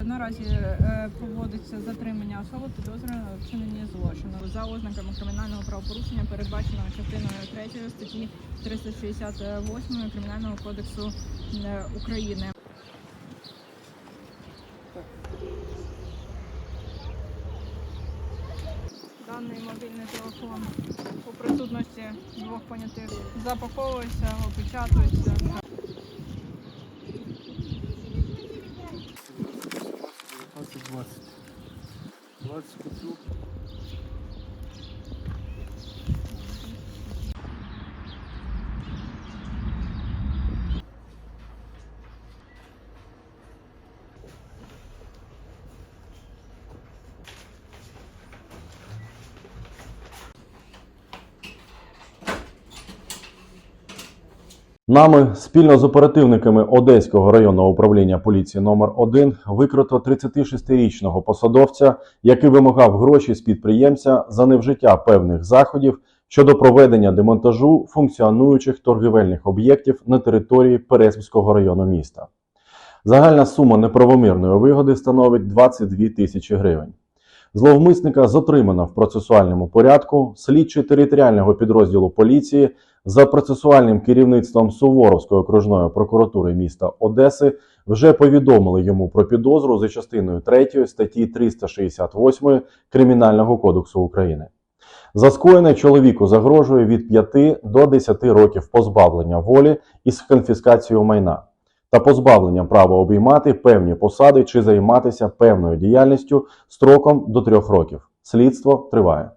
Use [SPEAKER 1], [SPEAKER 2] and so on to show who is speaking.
[SPEAKER 1] Наразі е, проводиться затримання особи підозрюваної у вчиненні злочину за ознаками кримінального правопорушення, передбаченого частиною 3 статті 368 Кримінального кодексу е, України. Даний мобільний телефон у присутності двох понятих запаковується, опечатується.
[SPEAKER 2] damals geflogen.
[SPEAKER 3] Нами спільно з оперативниками Одеського районного управління поліції номер 1 викрито 36-річного посадовця, який вимагав гроші з підприємця за невжиття певних заходів щодо проведення демонтажу функціонуючих торгівельних об'єктів на території Переспського району міста. Загальна сума неправомірної вигоди становить 22 тисячі гривень. Зловмисника затримано в процесуальному порядку. Слідчі територіального підрозділу поліції за процесуальним керівництвом Суворовської окружної прокуратури міста Одеси вже повідомили йому про підозру за частиною 3 статті 368 Кримінального кодексу України. За скоєне чоловіку загрожує від 5 до 10 років позбавлення волі із конфіскацією майна та позбавленням права обіймати певні посади чи займатися певною діяльністю строком до трьох років. Слідство триває.